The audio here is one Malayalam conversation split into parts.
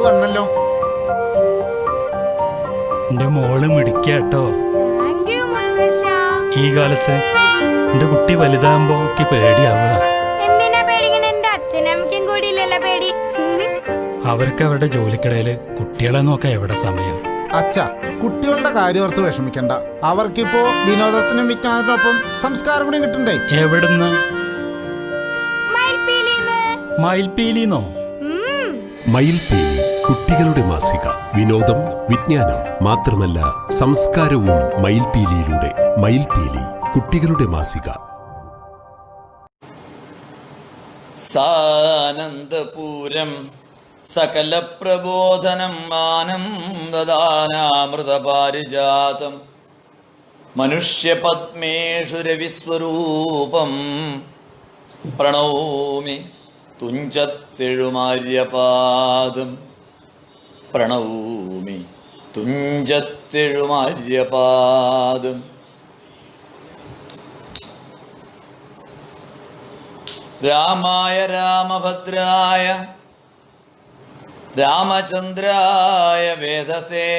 മോൾ വന്നല്ലോ. എന്റെ മോൾ മിടിക്കാട്ടോ ഈ കാലത്ത് എന്റെ കുട്ടി വലുതാകുമ്പോ പേടിയാവുക. അവർക്ക് അവരുടെ ജോലിക്കിടയിൽ കുട്ടികളെ നോക്കാൻ എവിടെ സമയം? അച്ഛ കുട്ടികളുടെ കാര്യം ഓർത്ത് വിഷമിക്കണ്ട. അവർക്കിപ്പോ വിനോദത്തിനും വിജ്ഞാനത്തിനൊപ്പം സംസ്കാരം കൂടി കിട്ടണ്ടേ? എവിടുന്ന്? മയിൽപീലിന്നോ മയിൽപീലി കുട്ടികളുടെ മാസിക വിനോദം വിജ്ഞാനം മാത്രമല്ല സംസ്കാരവും മയിൽപീലിയിലൂടെ. മയിൽപീലി കുട്ടികളുടെ മാസിക. സാനന്ദപൂരം സകല പ്രബോധനം ആനന്ദദാനാമൃതപാരിജാതം. മനുഷ്യപത്മേഷു രവിസ്വരൂപം പ്രണോമി തുഞ്ചത്തെഴുമാര്യപാദം. പ്രണൗമി തുഞ്ചത്തെഴുമാര്യപാദം. രാമായ രാമഭദ്രായ രാമചന്ദ്രായ വേദസേ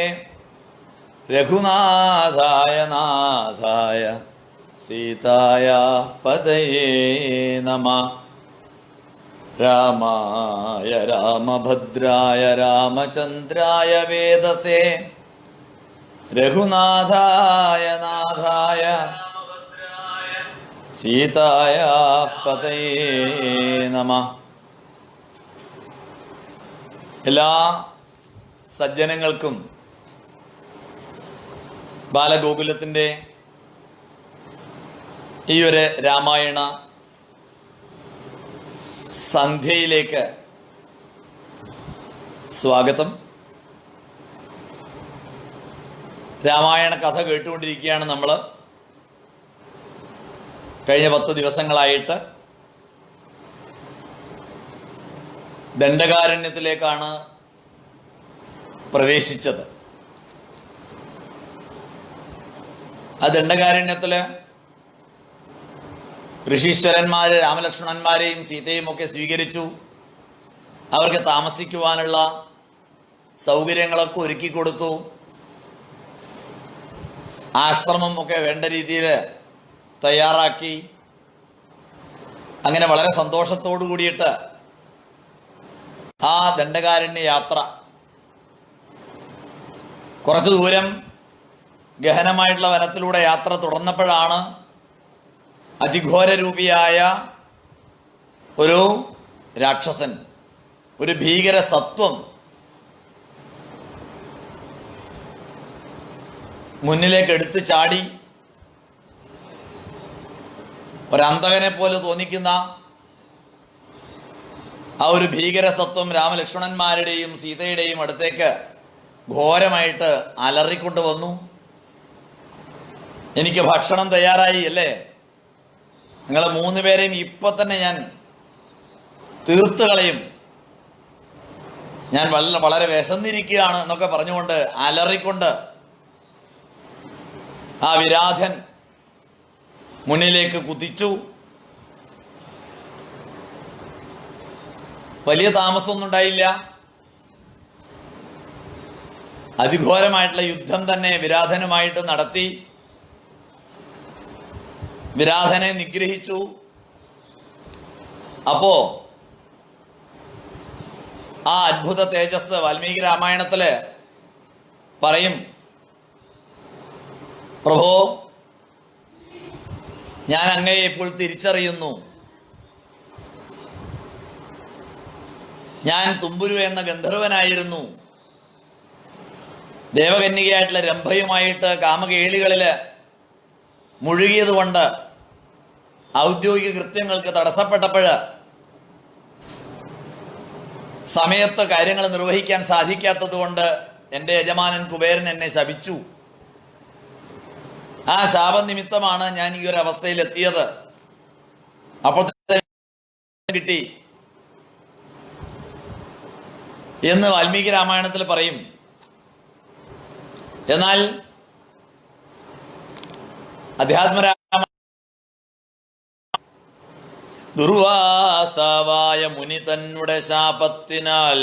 രഘുനാഥായ നാഥായ സീതായ പതയേ നമ. രാമായ രാമഭദ്രായ രാമചന്ദ്രായ വേദസേ. രഘുനാഥായ നാഥായ സീതായ പതയേ നമ. എല്ലാ സജ്ജനങ്ങൾക്കും ബാലഗോകുലത്തിന്റെ ഈ ഒരു രാമായണ സന്ധ്യയിലേക്ക് സ്വാഗതം. രാമായണ കഥ കേട്ടുകൊണ്ടിരിക്കുകയാണ് നമ്മൾ കഴിഞ്ഞ പത്ത് ദിവസങ്ങളായിട്ട് ദണ്ഡകാരണ്യത്തിലേക്കാണ് പ്രവേശിച്ചത്. ആ ദണ്ഡകാരണ്യത്തിൽ ഋഷീശ്വരന്മാര് രാമലക്ഷ്മണന്മാരെയും സീതയും ഒക്കെ സ്വീകരിച്ചു. അവർക്ക് താമസിക്കുവാനുള്ള സൗകര്യങ്ങളൊക്കെ ഒരുക്കി കൊടുത്തു. ആശ്രമം ഒക്കെ വേണ്ട രീതിയിൽ തയ്യാറാക്കി. അങ്ങനെ വളരെ സന്തോഷത്തോടു കൂടിയിട്ട് ആ ദണ്ഡകാരണ്യ യാത്ര കുറച്ച് ദൂരം ഗഹനമായിട്ടുള്ള വനത്തിലൂടെ യാത്ര തുടർന്നപ്പോഴാണ് അതിഘോരരൂപിയായ ഒരു രാക്ഷസൻ ഒരു ഭീകര സത്വം മുന്നിലേക്ക് എടുത്തു ചാടി ഒരന്തകനെ പോലെ തോന്നിക്കുന്ന ആ ഒരു ഭീകര സത്വം രാമലക്ഷ്മണന്മാരുടെയും സീതയുടെയും അടുത്തേക്ക് ഘോരമായിട്ട് അലറിക്കൊണ്ട് വന്നു എനിക്ക് ഭക്ഷണം തയ്യാറായി അല്ലേ? നിങ്ങൾ മൂന്ന് പേരെയും ഇപ്പൊ തന്നെ ഞാൻ തീർത്തു കളയും. ഞാൻ വളരെ വളരെ വിശന്നിരിക്കുകയാണ് എന്നൊക്കെ പറഞ്ഞുകൊണ്ട് അലറിക്കൊണ്ട് ആ വിരാധൻ മുന്നിലേക്ക് കുതിച്ചു. വലിയ താമസമൊന്നും ഉണ്ടായില്ല. അതിഘോരമായിട്ടുള്ള യുദ്ധം തന്നെ വിരാധനുമായിട്ട് നടത്തി. വിരാധനെ നിഗ്രഹിച്ചു. അപ്പോ ആ അത്ഭുത തേജസ് വാൽമീകി രാമായണത്തിൽ പറയും പ്രഭോ ഞാൻ അങ്ങയെ ഇപ്പോൾ തിരിച്ചറിയുന്നു. ഞാൻ തുമ്പുരു എന്ന ഗന്ധർവനായിരുന്നു. ദേവകന്യകയായിട്ടുള്ള രംഭയുമായിട്ട് കാമകേളികളിൽ മുഴുകിയത് കൊണ്ട് ഔദ്യോഗിക കൃത്യങ്ങൾക്ക് തടസ്സപ്പെട്ടപ്പോൾ സമയത്ത് കാര്യങ്ങൾ നിർവഹിക്കാൻ സാധിക്കാത്തത് കൊണ്ട് എന്റെ യജമാനൻ കുബേരൻ എന്നെ ശപിച്ചു. ആ ശാപനിമിത്തമാണ് ഞാൻ ഈ ഒരു അവസ്ഥയിൽ എത്തിയത് അപ്പോൾ കിട്ടി. എന്ന് വാൽമീകി രാമായണത്തിൽ പറയും. എന്നാൽ അധ്യാത്മരാമ ദുർവാസാവായ മുനി തന്നുടെ ശാപത്തിനാൽ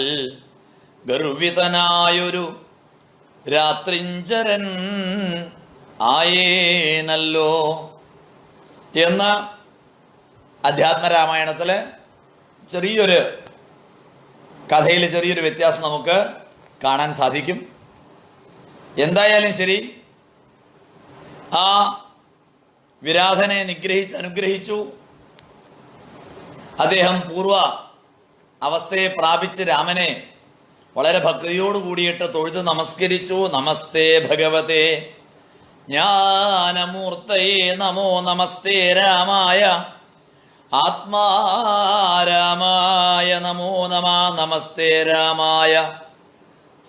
ഗർവിതനായൊരു രാത്രിഞ്ചരൻ ആയേനല്ലോ. എന്ന അധ്യാത്മരാമായണത്തിലെ ചെറിയൊരു കഥയിൽ ചെറിയൊരു വ്യത്യാസം നമുക്ക് കാണാൻ സാധിക്കും. എന്തായാലും ശരി ആ വിരാധനെ നിഗ്രഹിച്ച് അനുഗ്രഹിച്ചു. അദ്ദേഹം പൂർവ അവസ്ഥയെ പ്രാപിച്ച് രാമനെ വളരെ ഭക്തിയോട് കൂടിയിട്ട് തൊഴുത് നമസ്കരിച്ചു. നമസ്തേ ഭഗവതേ. ജ്ഞാനമൂർത്തയേ നമോ നമസ്തേ രാമായ. ആത്മാരാമായ നമോ നമ നമസ്തേ രാമായ.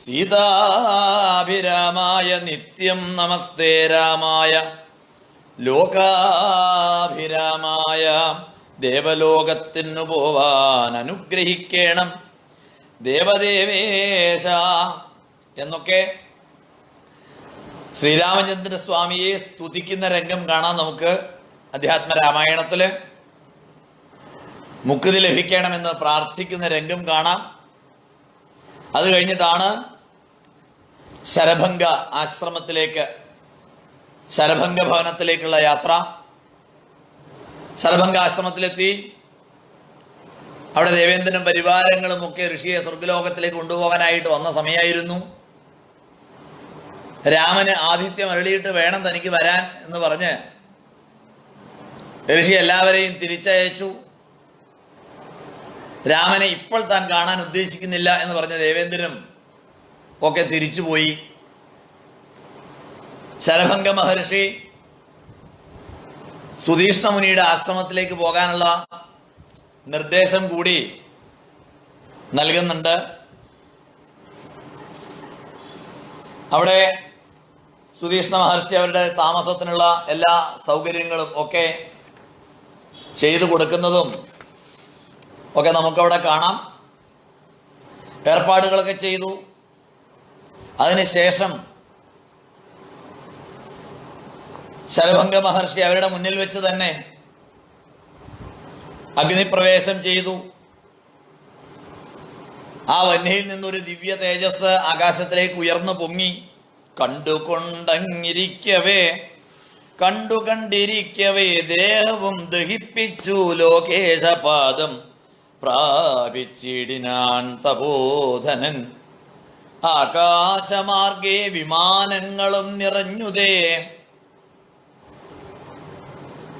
സീതാഭിരാമായ നിത്യം നമസ്തേ രാമായ. ലോകാഭിരാമായ ദേവലോകത്തിനു പോവാൻ അനുഗ്രഹിക്കണം. ദേവദേവേശ എന്നൊക്കെ ശ്രീരാമചന്ദ്ര സ്വാമിയെ സ്തുതിക്കുന്ന രംഗം കാണാൻ നമുക്ക് അധ്യാത്മ രാമായണത്തിൽ മുക്തി ലഭിക്കണമെന്ന് പ്രാർത്ഥിക്കുന്ന രംഗം കാണാം. അത് കഴിഞ്ഞിട്ടാണ് ശരഭംഗ ആശ്രമത്തിലേക്ക് ശരഭംഗ ഭവനത്തിലേക്കുള്ള യാത്ര. ശരഭംഗ ആശ്രമത്തിലെത്തി അവിടെ ദേവേന്ദ്രനും പരിവാരങ്ങളും ഒക്കെ ഋഷിയെ സ്വർഗലോകത്തിലേക്ക് കൊണ്ടുപോകാനായിട്ട് വന്ന സമയമായിരുന്നു. രാമന് ആതിഥ്യം അരളിയിട്ട് വേണം തനിക്ക് വരാൻ എന്ന് പറഞ്ഞ് ഋഷി എല്ലാവരെയും തിരിച്ചയച്ചു. രാമനെ ഇപ്പോൾ താൻ കാണാൻ ഉദ്ദേശിക്കുന്നില്ല എന്ന് പറഞ്ഞ ദേവേന്ദ്രനും ഒക്കെ തിരിച്ചുപോയി. ശരഭംഗ മഹർഷി സുധീഷ്ണ മുനിയുടെ ആശ്രമത്തിലേക്ക് പോകാനുള്ള നിർദ്ദേശം കൂടി നൽകുന്നുണ്ട്. അവിടെ സുധീഷ്ണ മഹർഷി അവരുടെ താമസത്തിനുള്ള എല്ലാ സൗകര്യങ്ങളും ഒക്കെ ചെയ്തു കൊടുക്കുന്നതും ഒക്കെ നമുക്കവിടെ കാണാം. ഏർപ്പാടുകളൊക്കെ ചെയ്തു. അതിനുശേഷം ശരഭംഗ മഹർഷി അവരുടെ മുന്നിൽ വെച്ച് തന്നെ അഗ്നിപ്രവേശം ചെയ്തു. ആ വന്യയിൽ നിന്നൊരു ദിവ്യ തേജസ് ആകാശത്തിലേക്ക് ഉയർന്നു പൊങ്ങി. കണ്ടുകൊണ്ടങ്ങിരിക്കവേ കണ്ടുകണ്ടിരിക്കവേ ദേഹവും ദഹിപ്പിച്ചു ലോകേശപാദം പ്രാപിച്ചിടിനാൻ തപോധനൻ. ആകാശമാർഗേ വിമാനങ്ങളും നിറഞ്ഞുതേ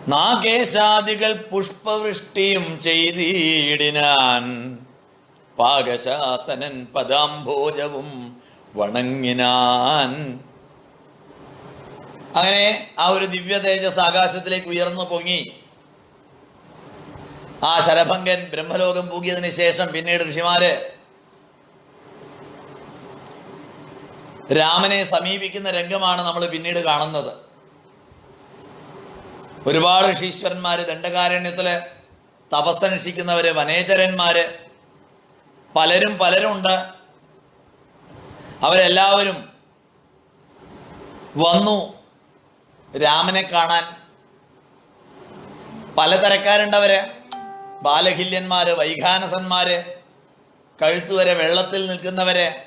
നാഗേശാദികൾ പുഷ്പവൃഷ്ടിയും ചെയ്തിടിനാൻ പാകശാസനൻ പദാംഭോജവും വണങ്ങിനാൻ. അങ്ങനെ ആ ഒരു ദിവ്യ തേജസ് ആകാശത്തിലേക്ക് ഉയർന്നു പൊങ്ങി. ആ ശരഭംഗൻ ബ്രഹ്മലോകം പൂകിയതിന് ശേഷം പിന്നീട് ഋഷിമാര് രാമനെ സമീപിക്കുന്ന രംഗമാണ് നമ്മൾ പിന്നീട് കാണുന്നത്. ഒരുപാട് ഋഷീശ്വരന്മാർ ദണ്ഡകാരണ്യത്തിൽ തപസ്സനുഷ്ഠിക്കുന്നവര് വനേചരന്മാര് പലരും പലരുണ്ട്. അവരെല്ലാവരും വന്നു രാമനെ കാണാൻ. പലതരക്കാരുണ്ടവര് ബാലഹില്യന്മാര് വൈഖാനസന്മാര് കഴുത്തുവരെ വെള്ളത്തിൽ നിൽക്കുന്നവരെ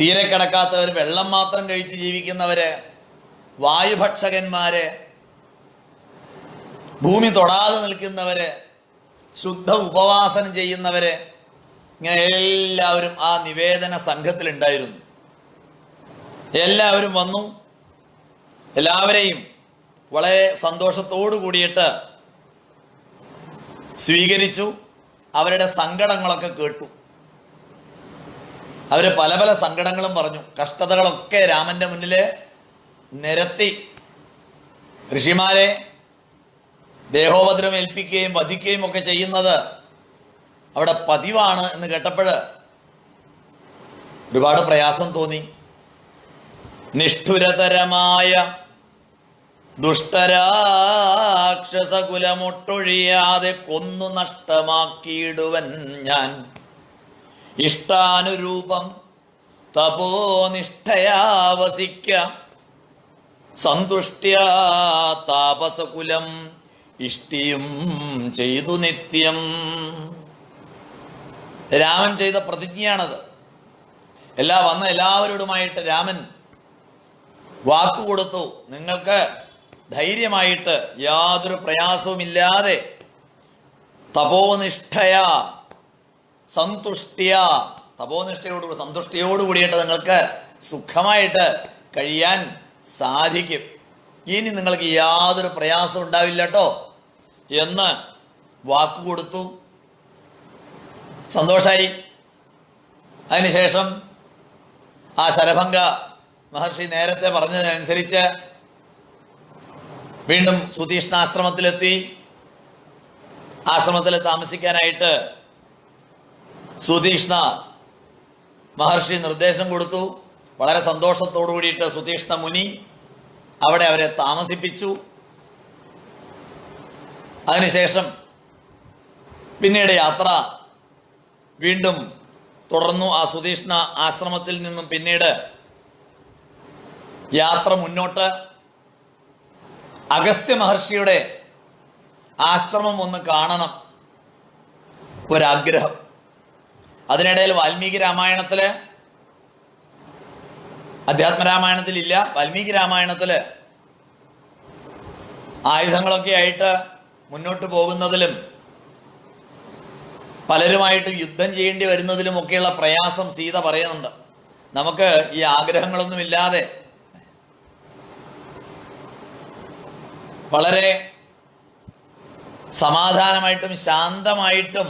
തീരെ കിടക്കാത്തവർ വെള്ളം മാത്രം കഴിച്ച് ജീവിക്കുന്നവര് വായുഭക്ഷകന്മാര് ഭൂമി തൊടാതെ നിൽക്കുന്നവരെ ശുദ്ധ ഉപവാസനം ചെയ്യുന്നവരെ ഇങ്ങനെ എല്ലാവരും ആ നിവേദന സംഘത്തിലുണ്ടായിരുന്നു. എല്ലാവരും വന്നു. എല്ലാവരെയും വളരെ സന്തോഷത്തോടു കൂടിയിട്ട് സ്വീകരിച്ചു. അവരുടെ സങ്കടങ്ങളൊക്കെ കേട്ടു. അവർ പല പല സങ്കടങ്ങളും പറഞ്ഞു. കഷ്ടതകളൊക്കെ രാമന്റെ മുന്നിൽ നിരത്തി ഋഷിമാരെ ദേഹോപദ്രം ഏൽപ്പിക്കുകയും വധിക്കുകയും ഒക്കെ ചെയ്യുന്നത് അവിടെ പതിവാണ് എന്ന് കേട്ടപ്പോൾ ഒരുപാട് പ്രയാസം തോന്നി. നിഷ്ഠുരതരമായ ദുഷ്ടരാക്ഷസകുലമൊട്ടൊഴിയാതെ കൊന്നു നഷ്ടമാക്കിയിടുവൻ ഞാൻ. ഇഷ്ടാനുരൂപം തപോനിഷ്ഠയാവസിക്ക. സന്തുഷ്ട്യാ താപസകുലം ഇഷ്ടിയും ചെയ്തു നിത്യം. രാമൻ ചെയ്ത പ്രതിജ്ഞയാണത്. എല്ലാ വന്ന എല്ലാവരോടുമായിട്ട് രാമൻ വാക്കു കൊടുത്തു. നിങ്ങൾക്ക് ധൈര്യമായിട്ട് യാതൊരു പ്രയാസവുമില്ലാതെ തപോനിഷ്ഠയ സന്തുഷ്ടിയ തപോനിഷ്ഠയോടുകൂടി സന്തുഷ്ടിയോടുകൂടിയിട്ട് നിങ്ങൾക്ക് സുഖമായിട്ട് കഴിയാൻ സാധിക്കും. ഇനി നിങ്ങൾക്ക് യാതൊരു പ്രയാസം ഉണ്ടാവില്ല കേട്ടോ എന്ന് വാക്ക് കൊടുത്തു. സന്തോഷായി. അതിനുശേഷം ആ ശരഭംഗ മഹർഷി നേരത്തെ പറഞ്ഞതിനനുസരിച്ച് വീണ്ടും സുതീഷ്ണാശ്രമത്തിലെത്തി ആശ്രമത്തിൽ താമസിക്കാനായിട്ട് സുതീഷ്ണ മഹർഷി നിർദ്ദേശം കൊടുത്തു. വളരെ സന്തോഷത്തോടു കൂടിയിട്ട് സുതീഷ്ണ മുനി അവിടെ അവരെ താമസിപ്പിച്ചു. അതിനുശേഷം പിന്നീട് യാത്ര വീണ്ടും തുടർന്നു. ആ സുതീഷ്ണ ആശ്രമത്തിൽ നിന്നും പിന്നീട് യാത്ര മുന്നോട്ട്. അഗസ്ത്യ മഹർഷിയുടെ ആശ്രമം ഒന്ന് കാണണം. ഒരാഗ്രഹം. അതിനിടയിൽ വാൽമീകി രാമായണത്തിൽ അധ്യാത്മരാമായണത്തിലില്ല വാൽമീകി രാമായണത്തിൽ ആയുധങ്ങളൊക്കെ ആയിട്ട് മുന്നോട്ട് പോകുന്നതിലും പലരുമായിട്ട് യുദ്ധം ചെയ്യേണ്ടി വരുന്നതിലും ഒക്കെയുള്ള പ്രയാസം സീത പറയുന്നുണ്ട്. നമുക്ക് ഈ ആഗ്രഹങ്ങളൊന്നുമില്ലാതെ വളരെ സമാധാനമായിട്ടും ശാന്തമായിട്ടും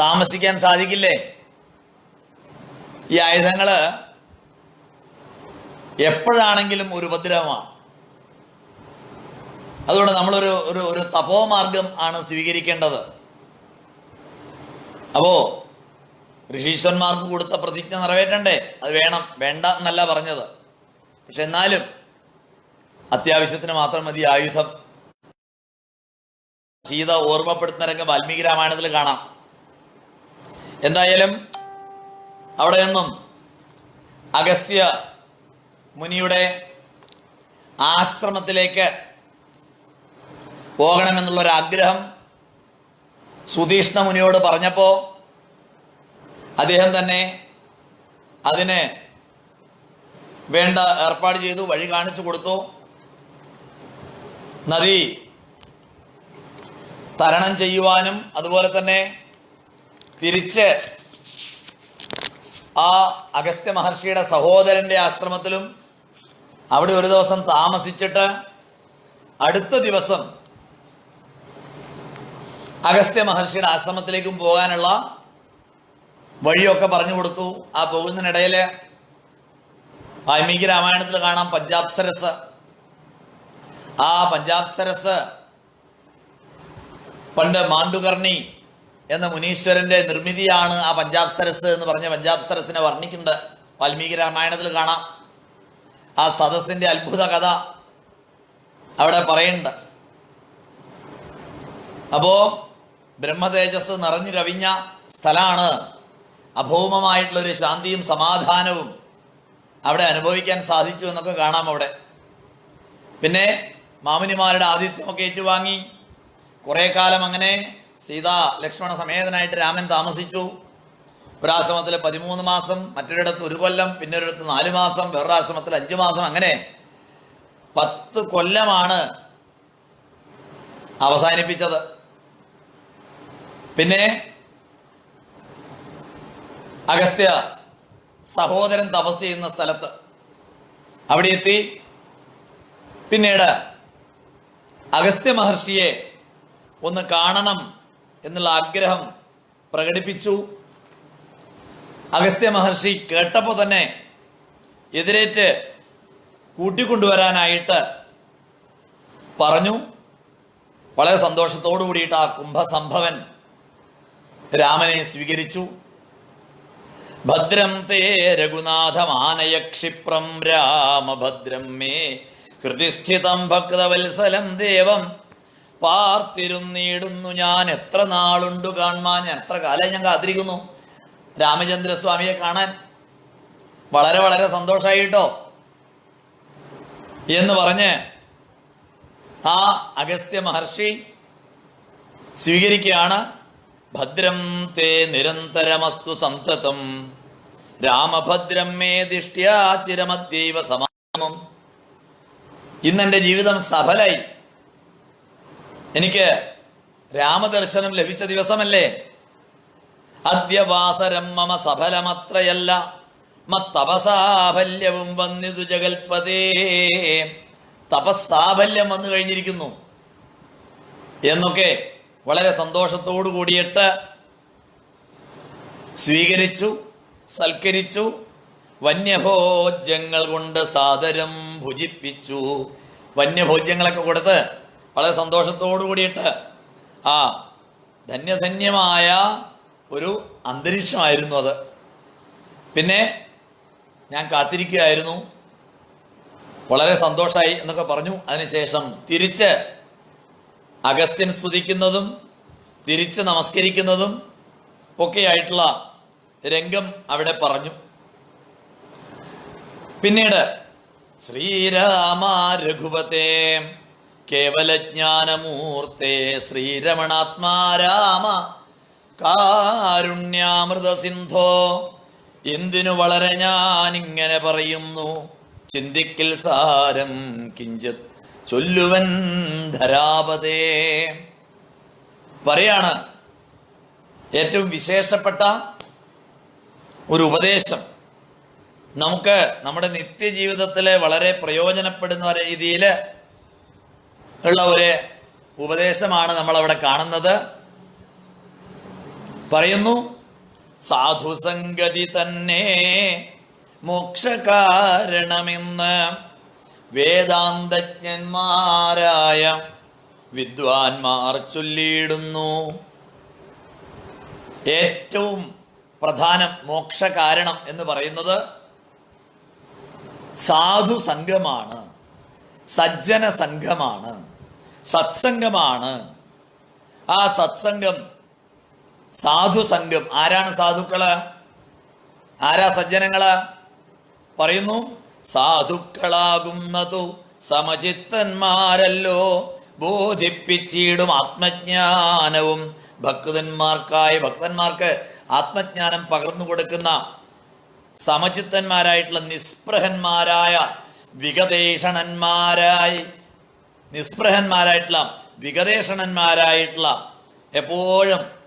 താമസിക്കാൻ സാധിക്കില്ലേ? ഈ ആയുധങ്ങൾ എപ്പോഴാണെങ്കിലും ഒരു ഉപദ്രവമാണ്. അതുകൊണ്ട് നമ്മളൊരു ഒരു ഒരു തപോമാർഗം ആണ് സ്വീകരിക്കേണ്ടത്. അപ്പോ ഋഷീശ്വരന്മാർക്ക് കൊടുത്ത പ്രതിജ്ഞ നിറവേറ്റണ്ടേ? അത് വേണം. വേണ്ട എന്നല്ല പറഞ്ഞത്. പക്ഷെ എന്നാലും അത്യാവശ്യത്തിന് മാത്രം മതി ആയുധം. സീത ഓർമ്മപ്പെടുത്തുന്ന രംഗം വാൽമീകി രാമായണത്തിൽ കാണാം. എന്തായാലും അവിടെ നിന്നും അഗസ്ത്യ മുനിയുടെ ആശ്രമത്തിലേക്ക് പോകണമെന്നുള്ളൊരാഗ്രഹം സുതീഷ്ണ മുനിയോട് പറഞ്ഞപ്പോൾ അദ്ദേഹം തന്നെ അതിന് വേണ്ട ഏർപ്പാട് ചെയ്തു വഴി കാണിച്ചു കൊടുത്തു. നദി തരണം ചെയ്യുവാനും അതുപോലെ തന്നെ തിരിച്ച് ആ അഗസ്ത്യ മഹർഷിയുടെ സഹോദരന്റെ ആശ്രമത്തിലും അവിടെ ഒരു ദിവസം താമസിച്ചിട്ട് അടുത്ത ദിവസം അഗസ്ത്യ മഹർഷിയുടെ ആശ്രമത്തിലേക്കും പോകാനുള്ള വഴിയൊക്കെ പറഞ്ഞു കൊടുത്തു. ആ പോകുന്നതിനിടയിൽ വാൽമീകി രാമായണത്തിൽ കാണാം പഞ്ചാബ് സരസ് ആ പഞ്ചാബ് സരസ് പണ്ട് മാണ്ടുകർണി എന്ന മുനീശ്വരന്റെ നിർമ്മിതിയാണ് ആ പഞ്ചാബ് സരസ് എന്ന് പറഞ്ഞ പഞ്ചാബ് സരസിനെ വർണിക്കുന്നത്. വാൽമീകി രാമായണത്തിൽ കാണാം. ആ സദസ്സിന്റെ അത്ഭുത കഥ അവിടെ പറയുന്നുണ്ട്. അപ്പോ ബ്രഹ്മതേജസ് നിറഞ്ഞു കവിഞ്ഞ സ്ഥലമാണ്. അഭൗമമായിട്ടുള്ളൊരു ശാന്തിയും സമാധാനവും അവിടെ അനുഭവിക്കാൻ സാധിച്ചു എന്നൊക്കെ കാണാം അവിടെ. പിന്നെ മാമുനിമാരുടെ ആതിഥ്യമൊക്കെ ഏറ്റുവാങ്ങി. കുറേ കാലം അങ്ങനെ സീത ലക്ഷ്മണ സമേതനായിട്ട് രാമൻ താമസിച്ചു. ഒരാശ്രമത്തിൽ പതിമൂന്ന് മാസം മറ്റൊരിടത്ത് ഒരു കൊല്ലം പിന്നെ ഒരിടത്ത് നാല് മാസം വേറൊരു ആശ്രമത്തിൽ അഞ്ച് മാസം അങ്ങനെ പത്ത് കൊല്ലമാണ് അവസാനിപ്പിച്ചത്. പിന്നെ അഗസ്ത്യ സഹോദരൻ തപസ് ചെയ്യുന്ന സ്ഥലത്ത് അവിടെ എത്തി. പിന്നീട് അഗസ്ത്യ മഹർഷിയെ ഒന്ന് കാണണം എന്നുള്ള ആഗ്രഹം പ്രകടിപ്പിച്ചു. അഗസ്ത്യ മഹർഷി കേട്ടപ്പോൾ തന്നെ എതിരേറ്റ് കൂട്ടിക്കൊണ്ടുവരാനായിട്ട് പറഞ്ഞു. വളരെ സന്തോഷത്തോടു കൂടിയിട്ട് ആ കുംഭസംഭവൻ രാമനെ സ്വീകരിച്ചു. ഭദ്രം തേ രഘുനാഥമാനയ ക്ഷിപ്രം രാമഭദ്രം മേ ഹൃതിസ്ഥിതം ഭക്തവത്സലം ദേവം പാർത്തിരുന്നീടുന്നു. ഞാൻ എത്ര നാളുണ്ട് കാണുവാൻ? ഞാൻ എത്ര കാലം ഞാൻ കാത്തിരിക്കുന്നു? രാമചന്ദ്രസ്വാമിയെ കാണാൻ വളരെ വളരെ സന്തോഷമായിട്ടോ എന്ന് പറഞ്ഞ് ആ അഗസ്ത്യ മഹർഷി സ്വീകരിക്കുകയാണ്. ഭദ്രം തേ നിരന്തരമസ്തു സന്തതം. രാമഭദ്രം മേ ദിഷ്ട്യാ ചിരമദ്യൈവ സമാമം ഇന്നെന്റെ ജീവിതം സഫലായി. എനിക്ക് രാമദർശനം ലഭിച്ച ദിവസമല്ലേ? അദ്യവാസരം മമ സഫലമത്രയല്ല. മത്തപസാഫല്യവും വന്നിതു ജഗൽപതേ. തപസ്സാഫല്യം വന്നു കഴിഞ്ഞിരിക്കുന്നു. എന്നൊക്കെ വളരെ സന്തോഷത്തോടു കൂടിയിട്ട് സ്വീകരിച്ചു സൽക്കരിച്ചു വന്യഭോജ്യങ്ങൾ കൊണ്ട് സാദരം ഭുജിപ്പിച്ചു. വന്യഭോജ്യങ്ങളൊക്കെ കൊടുത്ത് വളരെ സന്തോഷത്തോടു കൂടിയിട്ട് ആ ധന്യധന്യമായ ഒരു അന്തരീക്ഷമായിരുന്നു അത്. പിന്നെ ഞാൻ കാത്തിരിക്കുകയായിരുന്നു. വളരെ സന്തോഷമായി എന്നൊക്കെ പറഞ്ഞു. അതിനുശേഷം തിരിച്ച് അഗസ്ത്യൻ സ്തുതിക്കുന്നതും തിരിച്ച് നമസ്കരിക്കുന്നതും ഒക്കെയായിട്ടുള്ള രംഗം അവിടെ പറഞ്ഞു. പിന്നീട് ശ്രീരാമ രഘുപതേ കേവലജ്ഞാനമൂർത്തേ ശ്രീരമണാത്മാരാമ. കാരുണ്യാമൃത സിന്ധോ എന്തിനു വളരെ ഞാനിങ്ങനെ പറയുന്നു? ചിന്തിക്കിൽ സാരം കിഞ്ചിത് ചൊല്ലുവൻ ധരാപതേ. പറയാണ് ഏറ്റവും വിശേഷപ്പെട്ട ഒരു ഉപദേശം. നമുക്ക് നമ്മുടെ നിത്യജീവിതത്തിലെ വളരെ പ്രയോജനപ്പെടുന്ന രീതിയിൽ ഉള്ള ഒരു ഉപദേശമാണ് നമ്മളവിടെ കാണുന്നത്. പറയുന്നു സാധുസംഗതി തന്നെ മോക്ഷകാരണമെന്ന് വേദാന്തജ്ഞന്മാരായ വിദ്വാൻമാർ ചൊല്ലിയിടുന്നു. ഏറ്റവും പ്രധാനം മോക്ഷകാരണം എന്ന് പറയുന്നത് സാധു സംഘമാണ് സജ്ജന സംഘമാണ് സത്സംഗമാണ്. ആ സത്സംഗം സാധു സംഘം. ആരാണ് സാധുക്കൾ? ആരാ സജ്ജനങ്ങൾ? പറയുന്നു സാധുക്കളാകുന്നതു സമചിത്തന്മാരല്ലോ. ബോധിപ്പിച്ചിടും ആത്മജ്ഞാനവും. ഭക്തന്മാർക്കായി ഭക്തന്മാർക്ക് ആത്മജ്ഞാനം പകർന്നു കൊടുക്കുന്ന സമചിത്തന്മാരായിട്ടുള്ള നിസ്പൃഹന്മാരായ വിഗതേഷണന്മാരായി നിസ്പൃഹന്മാരായിട്ടുള്ള വികതേഷണന്മാരായിട്ടുള്ള എപ്പോഴും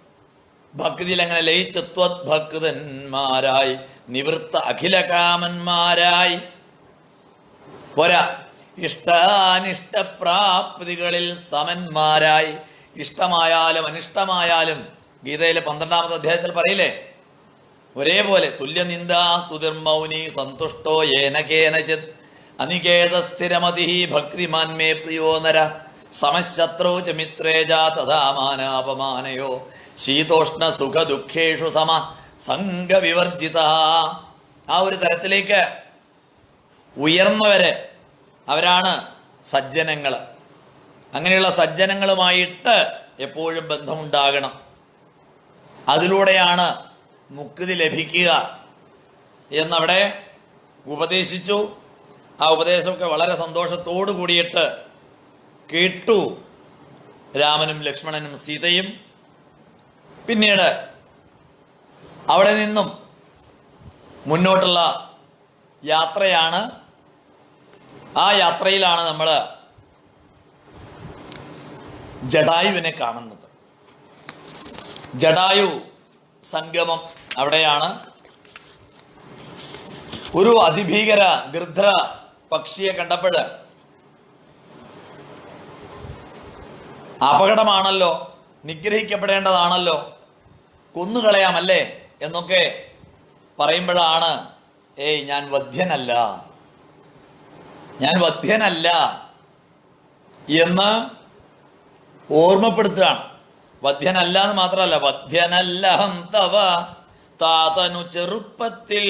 ഭക്തിയിൽ അങ്ങനെ ലയിച്ച ത്വത്ഭക്തന്മാരായി നിവൃത്ത അഖിലകാമന്മാരായി. പോരാ. ഇഷ്ടാനിഷ്ടപ്രാപ്തികളിൽ സമന്മാരായി. ഇഷ്ടമായാലും അനിഷ്ടമായാലും ഗീതയിലെ പന്ത്രണ്ടാമത്തെ അധ്യായത്തിൽ പറയില്ലേ? ഒരേപോലെ തുല്യനിന്ദ സുതിർമൗനി സന്തുഷ്ടോ ഏന കേനചിത് അനികേത സ്ഥിരമതി ഭക്തിമാന്മേ പ്രിയോ നര. സമശത്രോ ച മിത്രേജ തഥാമാനാപമാനയോ ശീതോഷ്ണ സുഖ ദുഃഖേഷു സമ സംഘവിവർജിത. ആ ഒരു തരത്തിലേക്ക് ഉയർന്നവരെ അവരാണ് സജ്ജനങ്ങൾ അങ്ങനെയുള്ള സജ്ജനങ്ങളുമായിട്ട് എപ്പോഴും ബന്ധമുണ്ടാകണം. അതിലൂടെയാണ് മുക്തി ലഭിക്കുക എന്നവിടെ ഉപദേശിച്ചു. ആ ഉപദേശമൊക്കെ വളരെ സന്തോഷത്തോടു കൂടിയിട്ട് കേട്ടു. രാമനും ലക്ഷ്മണനും സീതയും. പിന്നീട് അവിടെ നിന്നും മുന്നോട്ടുള്ള യാത്രയാണ്. ആ യാത്രയിലാണ് നമ്മൾ ജടായുവിനെ കാണുന്നത്. ജടായു സംഗമം അവിടെയാണ്. ഒരു അതിഭീകര ഗൃധ്ര പക്ഷിയെ കണ്ടപ്പോൾ അപകടമാണല്ലോ നിഗ്രഹിക്കപ്പെടേണ്ടതാണല്ലോ കൊന്നുകളയാമല്ലേ എന്നൊക്കെ പറയുമ്പോഴാണ് ഏയ് ഞാൻ വധ്യനല്ല. ഞാൻ വധ്യനല്ല എന്ന് ഓർമ്മപ്പെടുത്തുകയാണ്. വധ്യനല്ല എന്ന് മാത്രമല്ല വധ്യനല്ലഹം തവ താതനു ചെറുപ്പത്തിൽ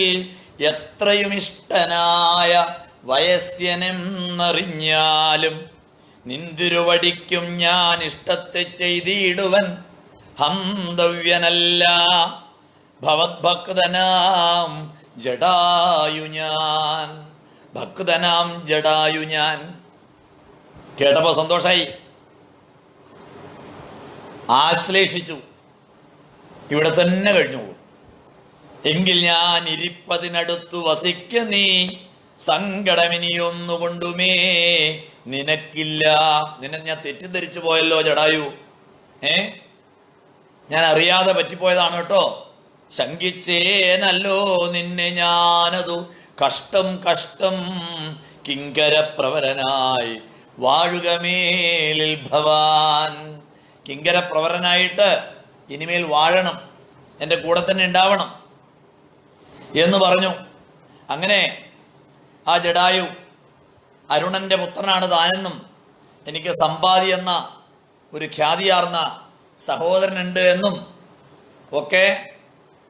എത്രയും ഇഷ്ടനായ വയസ്യനെന്നറിഞ്ഞാലും നിന്തിരുവടിക്കും ഞാൻ ഇഷ്ടത്തെ ചെയ്തിടുവൻ ഹന്തവ്യനല്ല. ഭവദ്ഭക്തനാം ജഡായു ഞാൻ. ഭക്തനാം ജഡായു ഞാൻ. കേട്ടപ്പോ സന്തോഷായി. ആശ്ലേഷിച്ചു. ഇവിടെ തന്നെ കഴിഞ്ഞോളൂ എങ്കിൽ ഞാൻ ഇരിപ്പതിനടുത്തു വസിക്ക നീ. സങ്കടമിനിയൊന്നുകൊണ്ടുമേ നിനക്കില്ല. നിന്നെ ഞാൻ തെറ്റിദ്ധരിച്ചു പോയല്ലോ ജടായു ഏ? ഞാൻ അറിയാതെ പറ്റിപ്പോയതാണ് കേട്ടോ. ശങ്കിച്ചേനല്ലോ നിന്നെ ഞാനതു കഷ്ടം കഷ്ടം കിങ്കരപ്രവരനായി. വാഴുകമേലിൽ ഭവാൻ. കിങ്കരപ്രവരനായിട്ട് ഇനിമേൽ വാഴണം. എന്റെ കൂടെ തന്നെ ഉണ്ടാവണം. എന്ന് പറഞ്ഞു. അങ്ങനെ ആ ജഡായു അരുണന്റെ പുത്രനാണ് താനെന്നും എനിക്ക് സമ്പാദി എന്ന ഒരു ഖ്യാതിയാർന്ന സഹോദരനുണ്ട് എന്നും ഒക്കെ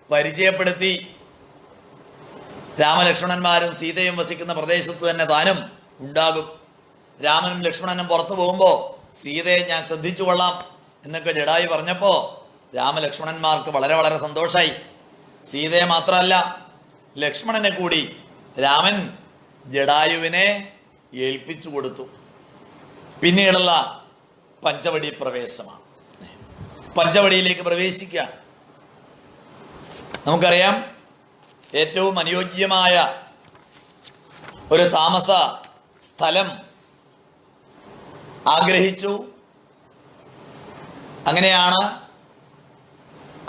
പരിചയപ്പെടുത്തി രാമലക്ഷ്മണന്മാരും സീതയും വസിക്കുന്ന പ്രദേശത്ത് തന്നെ താനും ഉണ്ടാകും. രാമനും ലക്ഷ്മണനും പുറത്തു പോകുമ്പോൾ സീതയെ ഞാൻ ശ്രദ്ധിച്ചു കൊള്ളാം എന്നൊക്കെ ജഡായി പറഞ്ഞപ്പോൾ രാമലക്ഷ്മണന്മാർക്ക് വളരെ വളരെ സന്തോഷമായി സീതയെ മാത്രമല്ല ലക്ഷ്മണനെ കൂടി രാമൻ ജഡായുവിനെ ഏൽപ്പിച്ചു കൊടുത്തു. പിന്നീടുള്ള പഞ്ചവടി പ്രവേശമാണ്. പഞ്ചവടിയിലേക്ക് പ്രവേശിക്കുക. നമുക്കറിയാം ഏറ്റവും അനുയോജ്യമായ ഒരു താമസ സ്ഥലം ആഗ്രഹിച്ചു. അങ്ങനെയാണ്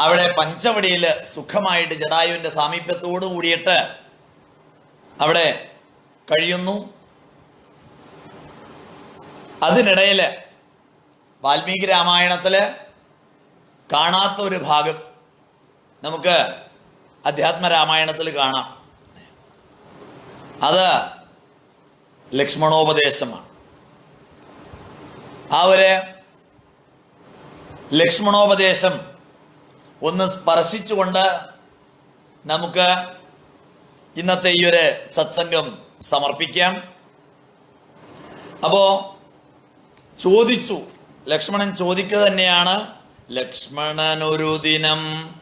അവിടെ പഞ്ചവടിയിൽ സുഖമായിട്ട് ജഡായുവിന്റെ സാമീപ്യത്തോടു കൂടിയിട്ട് അവിടെ കഴിയുന്നു. അതിനിടയിൽ വാൽമീകി രാമായണത്തിൽ കാണാത്ത ഒരു ഭാഗം നമുക്ക് അധ്യാത്മ രാമായണത്തിൽ കാണാം. അത് ലക്ഷ്മണോപദേശമാണ്. ആ ഒരു ലക്ഷ്മണോപദേശം ഒന്ന് സ്പർശിച്ചുകൊണ്ട് നമുക്ക് ഇന്നത്തെ ഈ ഒരു സത്സംഗം സമർപ്പിക്കാം. അപ്പോ ചോദിച്ചു. ലക്ഷ്മണൻ ചോദിക്കുക തന്നെയാണ്. ലക്ഷ്മണനൊരു ദിനം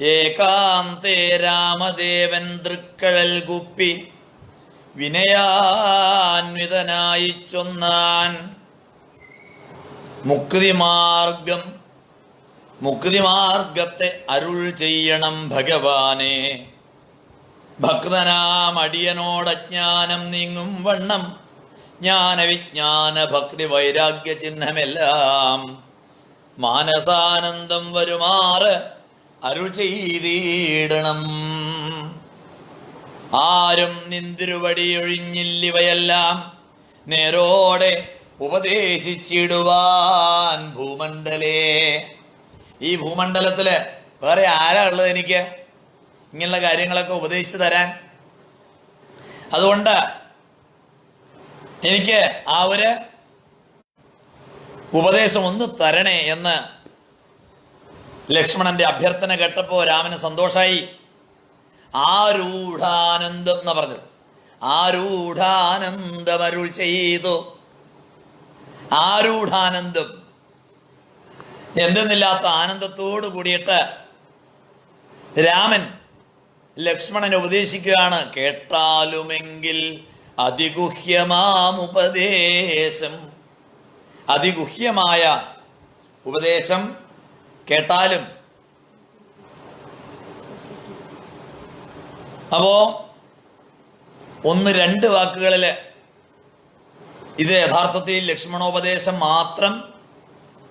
ഏകാന്തേ രാമദേവൻ തൃക്കഴൽ കുപ്പി വിനയാന്വിതനായി ചൊന്നാൻ. മുക്തിമാർഗം മുക്തിമാർഗത്തെ അരുൾ ചെയ്യണം ഭഗവാനെ. ഭക്തനാം അടിയനോടജ്ഞാനം നീങ്ങും വണ്ണം. ജ്ഞാനവിജ്ഞാന ഭക്തി വൈരാഗ്യ ചിഹ്നമെല്ലാം മാനസാനന്ദം വരുമാറ് അരുൾ ചെയ്തിടണം. ആരും നിന്തിരുവടി ഒഴിഞ്ഞില്ലിവയെല്ലാം നേരോടെ ഉപദേശിച്ചിടുവാൻ ഭൂമണ്ഡലേ. ഈ ഭൂമണ്ഡലത്തിൽ വേറെ ആരാ ഉള്ളത് എനിക്ക്? ഇങ്ങനെയുള്ള കാര്യങ്ങളൊക്കെ ഉപദേശിച്ചു തരാൻ. അതുകൊണ്ട് എനിക്ക് ആ ഒരു ഉപദേശം ഒന്ന് തരണേ എന്ന് ലക്ഷ്മണന്റെ അഭ്യർത്ഥന കേട്ടപ്പോൾ രാമന് സന്തോഷമായി ആരൂഢാനന്ദം എന്ന് പറഞ്ഞത്. ആരൂഢാനന്ദമരുൾ ചെയ്തു. ആരൂഢാനന്ദം. എന്തെന്നില്ലാത്ത ആനന്ദത്തോടു കൂടിയിട്ട് രാമൻ ലക്ഷ്മണനെ ഉപദേശിക്കുകയാണ്. കേട്ടാലുമെങ്കിൽ അതിഗുഹ്യമാമുപദേശം അതിഗുഹ്യമായ ഉപദേശം കേട്ടാലും. അപ്പോ ഒന്ന് രണ്ട് വാക്കുകളിൽ ഇത് യഥാർത്ഥത്തിൽ ലക്ഷ്മണോപദേശം മാത്രം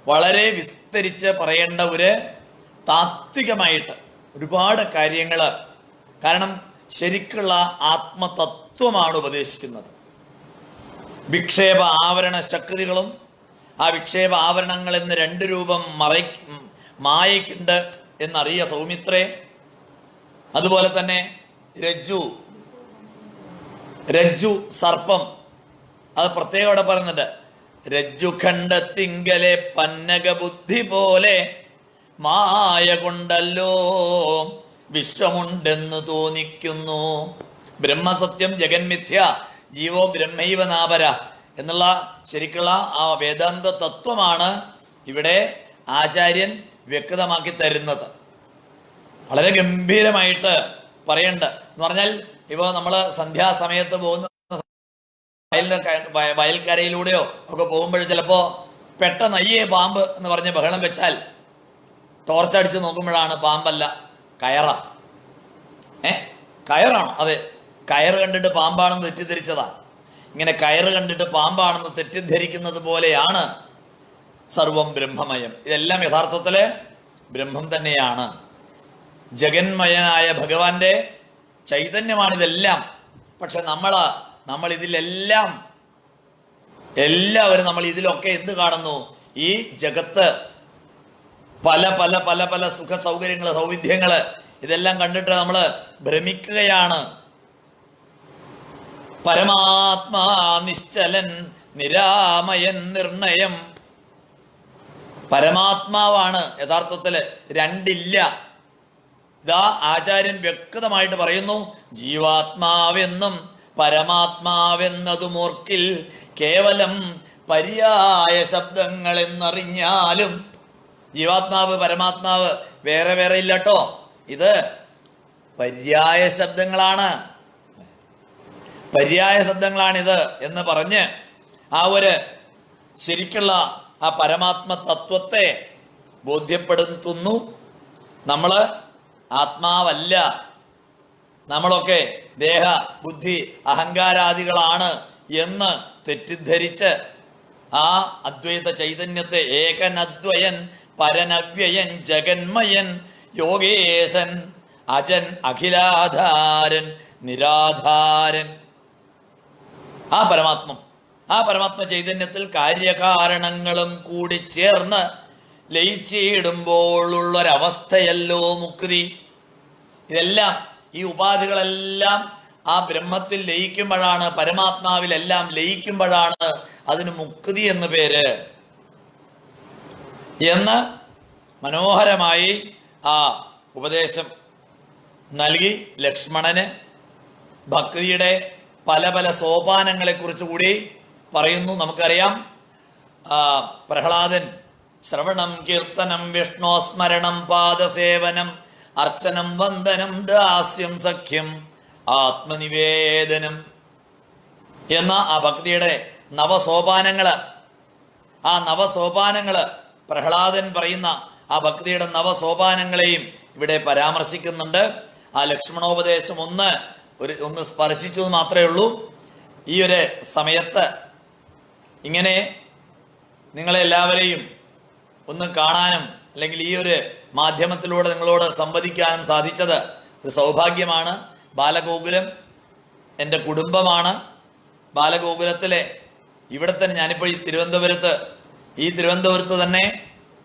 വളരെ വിസ്തരിച്ച് പറയേണ്ട ഒരു താത്വികമായിട്ട് ഒരുപാട് കാര്യങ്ങൾ കാരണം ശരിക്കുള്ള ആത്മതത്വമാണ് ഉപദേശിക്കുന്നത്. വിക്ഷേപ ആവരണ ശക്തികളും ആ വിക്ഷേപ ആവരണങ്ങൾ എന്ന് രണ്ട് രൂപം മറൈ മായയ്ക്കുണ്ട് എന്നറിയ സൗമിത്രേ. അതുപോലെ തന്നെ രജ്ജു രജ്ജു സർപ്പം. അത് പ്രത്യേകം അവിടെ പറയുന്നുണ്ട്. രജ്ജുഖണ്ഡത്തിങ്കലെ പന്നക ബുദ്ധി പോലെ മായ കൊണ്ടല്ലോ. വിശ്വമുണ്ടെന്ന് തോന്നിക്കുന്നു. ബ്രഹ്മസത്യം ജഗന്മിഥ്യ ജീവോ ബ്രഹ്മൈവ നാപര എന്നുള്ള ശരിക്കുള്ള ആ വേദാന്ത തത്വമാണ് ഇവിടെ ആചാര്യൻ വ്യക്തമാക്കി തരുന്നത്. വളരെ ഗംഭീരമായിട്ട് പറയേണ്ട. എന്ന് പറഞ്ഞാൽ ഇപ്പോൾ നമ്മൾ സന്ധ്യാസമയത്ത് പോകുന്ന വയലിന്റെ ക- വയൽക്കരയിലൂടെയോ ഒക്കെ പോകുമ്പോൾ ചിലപ്പോൾ പെട്ടെന്ന് അയ്യേ പാമ്പ് എന്ന് പറഞ്ഞ് ബഹളം വെച്ചാൽ ടോർച്ചടിച്ച് നോക്കുമ്പോഴാണ് പാമ്പല്ല. കയറ. ഏ? കയറാണ്? അതെ. കയറ് കണ്ടിട്ട് പാമ്പാണെന്ന് തെറ്റിദ്ധരിച്ചതാ. ഇങ്ങനെ കയറ് കണ്ടിട്ട് പാമ്പാണെന്ന് തെറ്റിദ്ധരിക്കുന്നത് പോലെയാണ് സർവം ബ്രഹ്മമയം. ഇതെല്ലാം യഥാർത്ഥത്തിൽ ബ്രഹ്മം തന്നെയാണ്. ജഗന്മയനായ ഭഗവാന്റെ ചൈതന്യമാണിതെല്ലാം. പക്ഷെ നമ്മൾ നമ്മൾ ഇതിലെല്ലാം എല്ലാവരും നമ്മൾ ഇതിലൊക്കെ എന്ത് കാണുന്നു? ഈ ജഗത്ത് പല പല പല പല സുഖ സൗകര്യങ്ങൾ സൗവിധ്യങ്ങൾ ഇതെല്ലാം കണ്ടിട്ട് നമ്മൾ ഭ്രമിക്കുകയാണ്. പരമാത്മാ നിശ്ചലൻ നിരാമയൻ നിർണയം. പരമാത്മാവാണ് യഥാർത്ഥത്തിൽ രണ്ടില്ല. ഇതാ ആചാര്യൻ വ്യക്തമായിട്ട് പറയുന്നു ജീവാത്മാവെന്നും പരമാത്മാവെന്നതുമോർക്കിൽ കേവലം പര്യായ ശബ്ദങ്ങൾ എന്നറിഞ്ഞാലും ജീവാത്മാവ് പരമാത്മാവ് വേറെ വേറെ ഇല്ലട്ടോ ഇത് പര്യായ ശബ്ദങ്ങളാണ്. പര്യായ ശബ്ദങ്ങളാണിത് എന്ന് പറഞ്ഞ് ആ ഒരു ശരിക്കുള്ള ആ പരമാത്മ തത്വത്തെ ബോധ്യപ്പെടുത്തുന്നു. നമ്മൾ ആത്മാവല്ല. നമ്മളൊക്കെ ദേഹ ബുദ്ധി അഹങ്കാരാദികളാണ് എന്ന് തെറ്റിദ്ധരിച്ച് ആ അദ്വൈത ചൈതന്യത്തെ ഏകനദ്വയൻ പരനവ്യയൻ ജഗന്മയൻ യോഗേശൻ അജൻ അഖിലാധാരൻ നിരാധാരൻ. ആ പരമാത്മ ആ പരമാത്മ ചൈതന്യത്തിൽ കാര്യകാരണങ്ങളും കൂടി ചേർന്ന് ലയിച്ചിടുമ്പോഴുള്ളൊരവസ്ഥയല്ലോ മുക്തി. ഇതെല്ലാം ഈ ഉപാധികളെല്ലാം ആ ബ്രഹ്മത്തിൽ ലയിക്കുമ്പോഴാണ് പരമാത്മാവിലെല്ലാം ലയിക്കുമ്പോഴാണ് അതിന് മുക്തി എന്ന് പേര്. എന്ന് മനോഹരമായി ആ ഉപദേശം നൽകി ലക്ഷ്മണന്. ഭക്തിയുടെ പല പല സോപാനങ്ങളെക്കുറിച്ച് കൂടി പറയുന്നു. നമുക്കറിയാം പ്രഹ്ലാദൻ ശ്രവണം കീർത്തനം വിഷ്ണോസ്മരണം പാദസേവനം അർച്ചനം വന്ദനം ദാസ്യം സഖ്യം ആത്മനിവേദനം എന്ന ആ ഭക്തിയുടെ നവസോപാനങ്ങൾ. ആ നവസോപാനങ്ങൾ പ്രഹ്ലാദൻ പറയുന്ന ആ ഭക്തിയുടെ നവസോപാനങ്ങളെയും ഇവിടെ പരാമർശിക്കുന്നുണ്ട്. ആ ലക്ഷ്മണോപദേശം ഒന്ന് ഒരു ഒന്ന് സ്പർശിച്ചു എന്ന് മാത്രമേ ഉള്ളൂ. ഈ ഒരു സമയത്ത് ഇങ്ങനെ നിങ്ങളെല്ലാവരെയും ഒന്ന് കാണാനും അല്ലെങ്കിൽ ഈ ഒരു മാധ്യമത്തിലൂടെ നിങ്ങളോട് സംവദിക്കാനും സാധിച്ചത് ഒരു സൗഭാഗ്യമാണ്. ബാലഗോകുലം എന്റെ കുടുംബമാണ്. ബാലഗോകുലത്തിലെ ഇവിടെ തന്നെ ഞാനിപ്പോൾ ഈ തിരുവനന്തപുരത്ത് ഈ തിരുവനന്തപുരത്ത് തന്നെ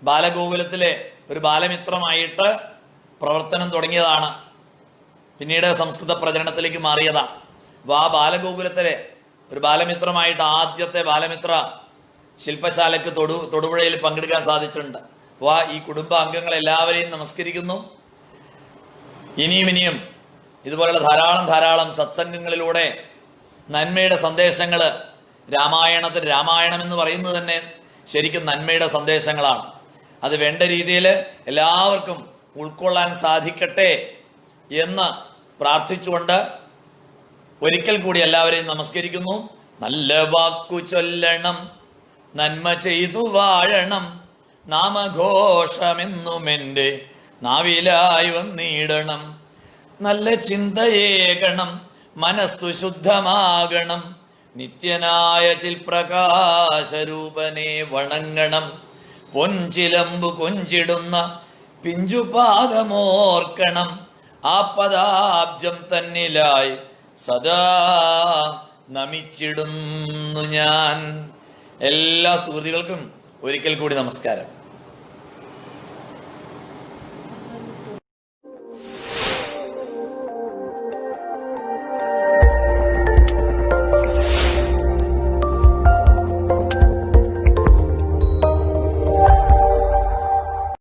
ബാലഗോകുലത്തിലെ ഒരു ബാലമിത്രമായിട്ട് പ്രവർത്തനം തുടങ്ങിയതാണ്. പിന്നീട് സംസ്കൃത പ്രചരണത്തിലേക്ക് മാറിയതാണ് അപ്പോൾ ആ ബാലഗോകുലത്തിലെ ഒരു ബാലമിത്രമായിട്ട് ആദ്യത്തെ ബാലമിത്ര ശില്പശാലയ്ക്ക് തൊടു തൊടുപുഴയിൽ പങ്കെടുക്കാൻ സാധിച്ചിട്ടുണ്ട്. അപ്പോൾ ആ ഈ കുടുംബ അംഗങ്ങളെല്ലാവരെയും നമസ്കരിക്കുന്നു. ഇനിയും ഇനിയും ഇതുപോലുള്ള ധാരാളം ധാരാളം സത്സംഗങ്ങളിലൂടെ നന്മയുടെ സന്ദേശങ്ങൾ രാമായണത്തിൽ രാമായണം എന്ന് പറയുന്നത് തന്നെ ശരിക്കും നന്മയുടെ സന്ദേശങ്ങളാണ്. അത് വേണ്ട രീതിയിൽ എല്ലാവർക്കും ഉൾക്കൊള്ളാൻ സാധിക്കട്ടെ എന്ന് പ്രാർത്ഥിച്ചുകൊണ്ട് ഒരിക്കൽ കൂടി എല്ലാവരെയും നമസ്കരിക്കുന്നു. നല്ല വാക്കു ചൊല്ലണം നന്മ ചെയ്തു വാഴണം നാമഘോഷമെന്നും എന്റെ നാവിലായി വന്നിടണം. നല്ല ചിന്തയേകണം മനസ്സു ശുദ്ധമാകണം. നിത്യനായ ചിൽപ്രകാശരൂപനെ വണങ്ങണം. പൊഞ്ചിലമ്പു കൊഞ്ചിടുന്ന പിഞ്ചുപാദമോർക്കണം. ആ പദാബ്ജം തന്നിലായി സദാ നമിച്ചിടുന്നു ഞാൻ. എല്ലാ സുഹൃത്തുക്കൾക്കും ഒരിക്കൽ കൂടി നമസ്കാരം.